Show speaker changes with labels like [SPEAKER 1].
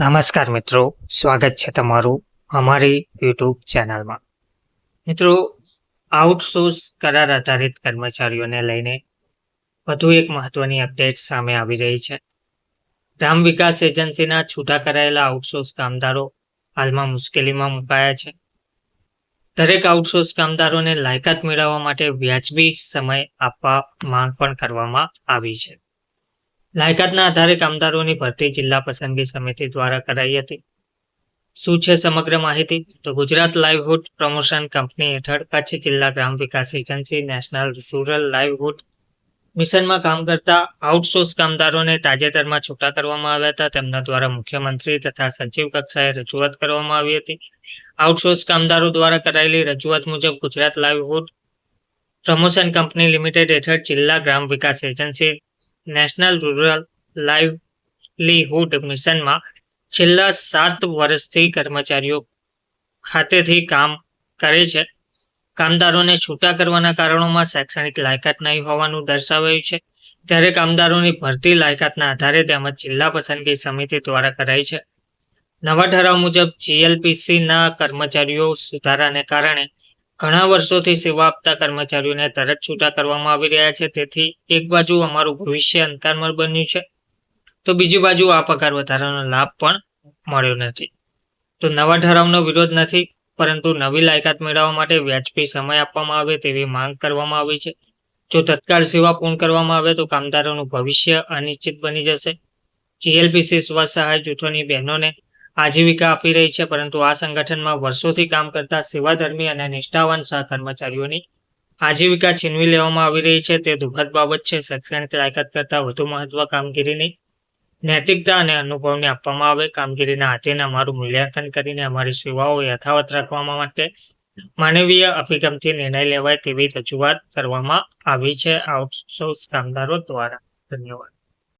[SPEAKER 1] નમસ્કાર મિત્રો, સ્વાગત છે તમારું અમારી યુટ્યુબ ચેનલમાં. મિત્રો આઉટસોર્સ કરાર આધારિત કર્મચારીઓને લઈને વધુ એક મહત્વની અપડેટ સામે આવી રહી છે. ગ્રામ વિકાસ એજન્સીના છૂટા કરાયેલા આઉટસોર્સ કામદારો હાલમાં મુશ્કેલીમાં મુકાયા છે. દરેક આઉટસોર્સ કામદારોને લાયકાત મેળવવા માટે વ્યાજબી સમય આપવા માંગ પણ કરવામાં આવી છે. લાયકાતના આધારે કામદારોની ભરતી જિલ્લા પસંદગી સમિતિ દ્વારા કરાઈ હતી. શું છે સમગ્ર માહિતી? તો ગુજરાત લાઇવહુડ પ્રમોશન કંપની હેઠળ કચ્છ જિલ્લા ગ્રામ વિકાસ એજન્સી નેશનલ રૂરલ લાઇવહુડ મિશનમાં કામ કરતા આઉટસોર્સ કામદારોને તાજેતરમાં છૂટા કરવામાં આવ્યા હતા. તેમના દ્વારા મુખ્યમંત્રી તથા સચિવ કક્ષાએ રજૂઆત કરવામાં આવી હતી. આઉટસોર્સ કામદારો દ્વારા કરાયેલી રજૂઆત મુજબ Gujarat livelihood promotion company limited હેઠળ જિલ્લા ગ્રામ વિકાસ એજન્સી નેશનલ રૂરલ લાઇવલીહુડ મિશનમાં છેલ્લા સાત વર્ષથી કર્મચારીઓ ખાતેથી કામ કરે છે. કામદારોને છૂટા કરવાના કારણોમાં શૈક્ષણિક લાયકાત નહીં હોવાનું દર્શાવાયું છે. ત્યારે કામદારોની ભરતી લાયકાતના આધારે તેમજ જિલ્લા પસંદગી સમિતિ દ્વારા કરાઈ છે. નવા ઠરાવ મુજબ જીએલપીસીના કર્મચારીઓ સુધારાને કારણે ઘણા વર્ષોથી સેવા આપતા કર્મચારીઓને તરત છૂટા કરવામાં આવી રહ્યા છે. તેથી એક બાજુ અમારું ભવિષ્ય અંધકારમય બન્યું છે, તો બીજી બાજુ આ પગાર વધારાનો લાભ પણ મળ્યો નથી. તો નવા ઠરાવનો વિરોધ નથી, પરંતુ નવી લાયકાત મેળવવા માટે વ્યાજબી સમય આપવામાં આવે તેવી માંગ કરવામાં આવી છે. જો તત્કાળ સેવા પૂર્ણ કરવામાં આવે તો કામદારોનું ભવિષ્ય અનિશ્ચિત બની જશે. જીએલપીસી સ્વસહાય જૂથોની બહેનોને આજીવિકા આપી રહી છે, પરંતુ આ સંગઠનમાં વર્ષોથી કામ કરતા સેવાધર્મી અને નિષ્ઠાવાન સહકર્મચારીઓની આજીવિકા છીનવી લેવામાં આવી રહી છે. તે દુઃખદ બાબત છે. શૈક્ષણિક લાયકાત કરતાં વધુ મહત્વ કામગીરીની નૈતિકતા અને અનુભવને આપવામાં આવે. કામગીરીના હાથેને અમારું મૂલ્યાંકન કરીને અમારી સેવાઓ યથાવત રાખવા માટે માનવીય અભિગમથી નિર્ણય લેવાય તેવી રજૂઆત કરવામાં આવી છે. આઉટસોર્સ કામદારો દ્વારા. ધન્યવાદ.